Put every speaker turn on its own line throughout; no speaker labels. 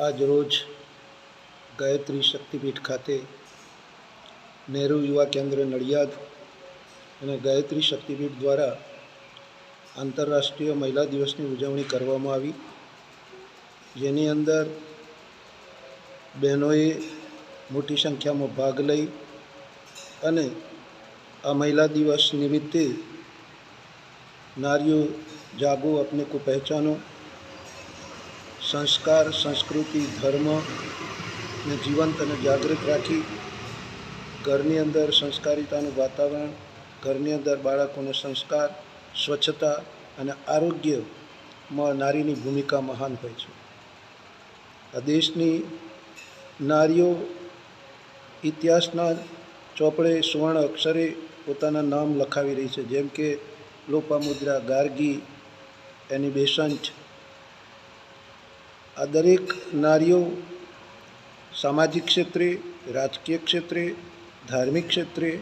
આજરોજ ગાયત્રી શક્તિપીઠ ખાતે નહેરુ યુવા કેન્દ્ર નડિયાદ અને ગાયત્રી શક્તિપીઠ દ્વારા આંતરરાષ્ટ્રીય મહિલા દિવસની ઉજવણી કરવામાં આવી. જેની અંદર બહેનોએ મોટી સંખ્યામાં ભાગ લઈ અને આ મહિલા દિવસ નિમિત્તે નારીઓ જાગો, આપને કો પહેચાનો સંસ્કાર, સંસ્કૃતિ ધર્મને જીવંત અને જાગૃત રાખી ઘરની અંદર સંસ્કારિતાનું વાતાવરણ, ઘરની અંદર બાળકોને સંસ્કાર, સ્વચ્છતા અને આરોગ્યમાં નારીની ભૂમિકા મહાન હોય છે. આ દેશની નારીઓ ઇતિહાસના ચોપડે સુવર્ણ અક્ષરે પોતાના નામ લખાવી રહી છે. જેમ કે લોપામુદ્રા, ગાર્ગી, એની બેસંટ આ દરેક નારીઓ સામાજિક ક્ષેત્રે, રાજકીય ક્ષેત્રે, ધાર્મિક ક્ષેત્રે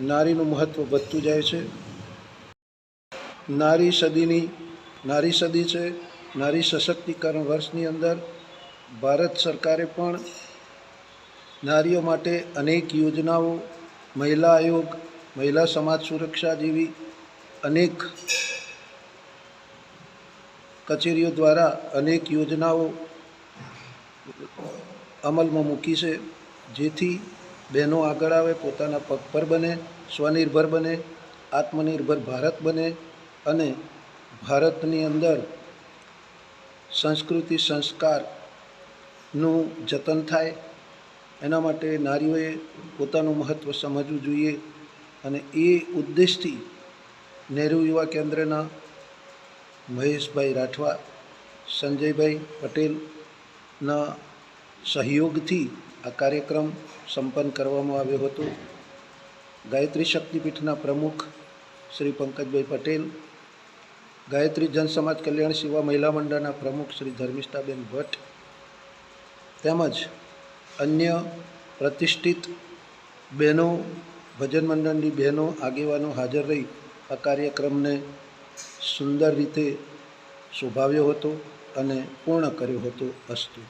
નારીનું મહત્ત્વ વધતું જાય છે. નારી સદીની, નારી સદી છે, નારી સશક્તિકરણ વર્ષની અંદર ભારત સરકારે પણ નારીઓ માટે અનેક યોજનાઓ, મહિલા આયોગ, મહિલા સમાજ સુરક્ષા જેવી અનેક કચેરીઓ દ્વારા અનેક યોજનાઓ અમલમાં મૂકી છે, જેથી બહેનો આગળ આવે, પોતાના પગ પર બને, સ્વનિર્ભર બને, આત્મનિર્ભર ભારત બને અને ભારતની અંદર સંસ્કૃતિ સંસ્કારનું જતન થાય. એના માટે નારીઓએ પોતાનું મહત્ત્વ સમજવું જોઈએ અને એ ઉદ્દેશથી નહેરુ યુવા કેન્દ્રના મહેશભાઈ રાઠવા, સંજયભાઈ પટેલના સહયોગથી આ કાર્યક્રમ સંપન્ન કરવામાં આવ્યો હતો. ગાયત્રી શક્તિપીઠના પ્રમુખ શ્રી પંકજભાઈ પટેલ, ગાયત્રી જનસમાજ કલ્યાણ સેવા મહિલા મંડળના પ્રમુખ શ્રી ધર્મિષ્ઠાબેન ભટ્ટ, તેમજ અન્ય પ્રતિષ્ઠિત બહેનો, ભજન મંડળની બહેનો, આગેવાનો હાજર રહી આ કાર્યક્રમને સુંદર રીતે શોભાવ્યો હતો અને પૂર્ણ કર્યો હતો અસ્તુ.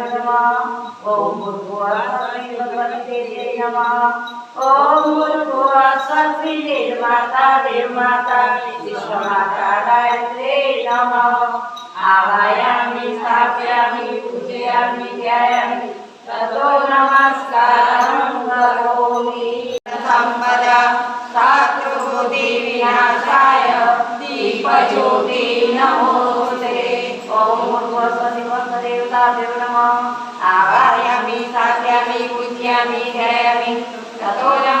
नमः ॐ भूर्भुवस्वस्ति भगवते नमः ॐ भूर्भुवस्वस्ति निर्माता निर्माता विश्वमाता गायत्रे नमः आवायामि स्थापयामि पूजयामि ध्यायामि ततो नमस्कारं करोमि सम्पदा सात्रुबुद्धिविनाशाय दीपज्योति नमोऽस्ते Michemi, Datore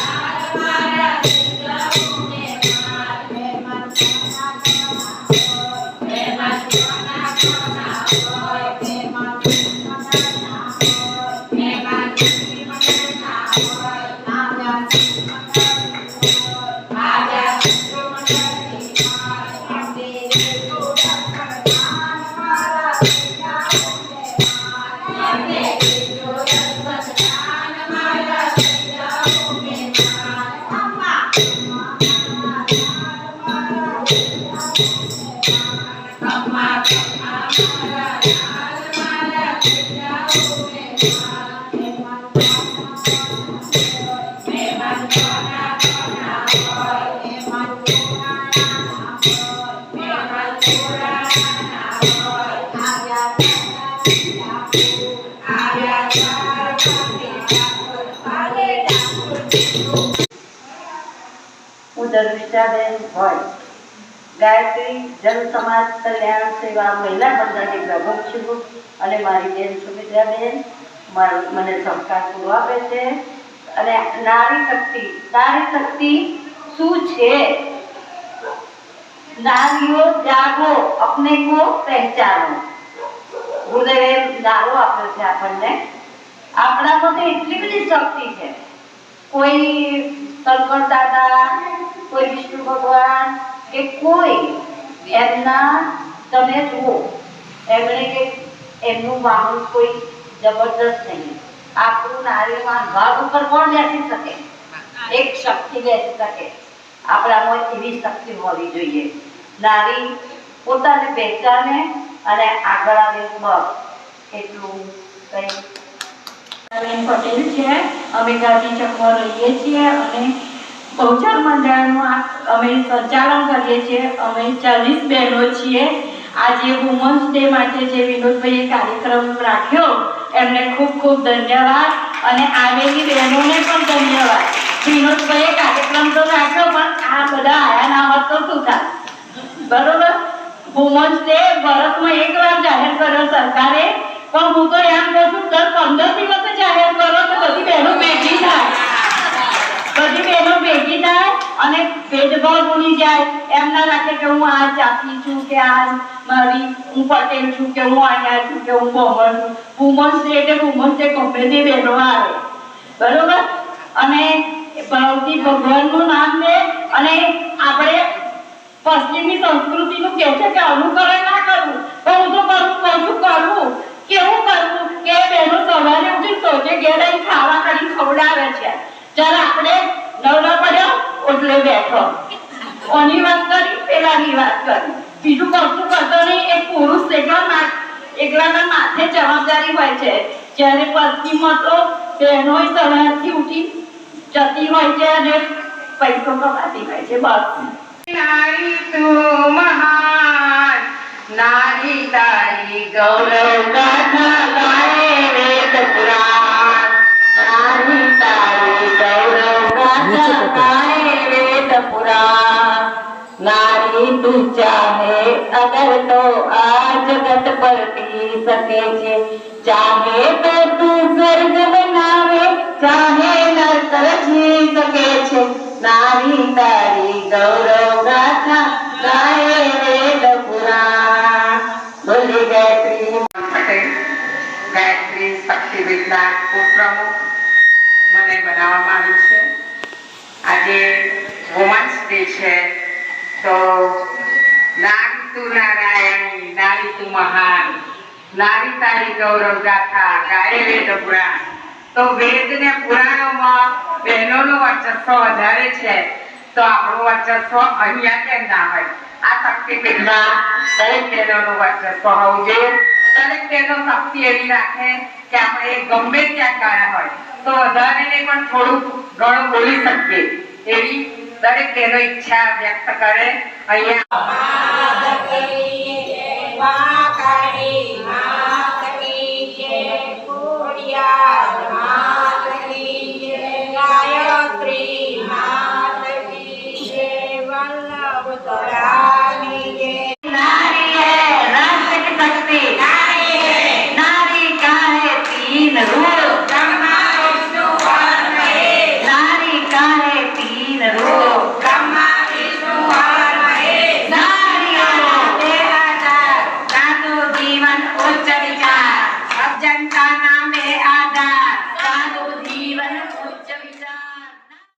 ગાયત્રી જન સમાજ કલ્યાણ સેવા મહિલા મંડળની પ્રમુખ છું અને મારી બેન સુમિત્રાબેન મને સહકાર પૂરો આપે છે. અને નારી શક્તિ નારી શક્તિ શું છે? નારીઓ जागो अपने को પહેચાનો ગુરુદેવે નારો આપ્યો છે આપણને આપણામાં તો એટલી બધી શક્તિ છે કોઈ શંકર દાદા કોઈ વિષ્ણુ ભગવાન કે કોઈ એમના તમે જુઓ એમણે કે એમનું વાહન કોઈ જબરદસ્ત નહીં આપણું નારીમાં ઘર ઉપર કોણ બેસી શકે એક શક્તિ બેસી શકે આપણામાં એવી શક્તિ હોવી જોઈએ નારી પોતાને પહેચાને અને આગળ આવે બસ એટલું કંઈ.
પટેલ છે, અમે ગાંધી ચકમાં રહીએ છીએ અને બહુચર મંડળનું અમે સંચાલન કરીએ છીએ. અમે ચાલીસ બહેનો છીએ. આજે વુમન્સ ડે માટે જે વિનોદભાઈએ કાર્યક્રમ રાખ્યો, એમને ખૂબ ખૂબ ધન્યવાદ અને આવેલી બહેનોને પણ ધન્યવાદ. વિનોદભાઈએ કાર્યક્રમ તો રાખ્યો, પણ આ બધા આયા ના હોત તો શું થાય બરોબર? વુમન્સ ડે વર્ષમાં એક વાર જાહેર કર્યો સરકારે. પણ હું તો એમ કહું છું, દર પંદર દિવસે જાહેર કરો તો બધી બહેનો ભેગી થાય. બધી બહેનો ભેગી થાય અને ભેદભાવ ભૂલી જાય. એમ ના રાખે કે હું આ ચાકી છું કે આ મારી હું પટેલ છું કે હું અહીંયા છું કે હું બહોર છું. વુમન્સ ડે એટલે વુમન્સ ડે ગમે તે બહેનો આવે. બરોબર? અને ભાવથી ભગવાનનું નામ લે અને આપણે પશ્ચિમની સંસ્કૃતિનું કેવું છે કે અનુકરણ ના કરવું? હું તો કરું, કહું કરવું કેવું કરવું કે બહેનો સવારે ઉઠી સોચે ઘેર ખાવા કરી ખવડાવે છે. જ્યારે આપણે નવરા પડ્યો એટલે બેઠો. કોની વાત કરી? પેલાની વાત કરી. બીજું કશું કરતો નહીં. એક પુરુષ એકલા એકલાના માથે જવાબદારી હોય છે. જ્યારે પશ્ચિમમાં તો બહેનો સવારથી ઉઠી જતી હોય છે અને પૈસો કમાતી હોય છે, બસ.
નારી તું મહાન નારી તારી ગૌરવ ગાથા ગાય વેદ પુરાણ નારી તારી ગૌરવ ગાથા ગાય વેદ પુરાણ નારી તું ચાહે અગર તો આ જગત પલટી શકે છે ચાહે તો તું સ્વર્ગ બનાવે ચાહે નર્ક જી શકે છે નારી તારી
વિજ્ઞાન ઉપપ્રમુખ મને બનાવવામાં આવ્યું છે. આજે વુમન્સ ડે છે, તો નારી નારાયણી નારી મહાન નારી તારી ગૌરવ ગાથા, ગાય પુરાણ. તો વેદ ને પુરાણોમાં બહેનોનું વર્ચસ્વ વધારે છે, તો આપણું વર્ચસ્વ અહીંયા કેમ ના હોય? આ શક્તિપીઠમાં દરેક બહેનોનું વર્ચસ્વ હોવું જોઈએ. બહેનો શક્તિ એવી રાખે કે આપણે ગમે ત્યાં ગયા હોય. તો વધારે ને પણ થોડું ઘણું બોલી શકીએ. એવી દરેક તેનો ઈચ્છા વ્યક્ત કરે. અહીંયા.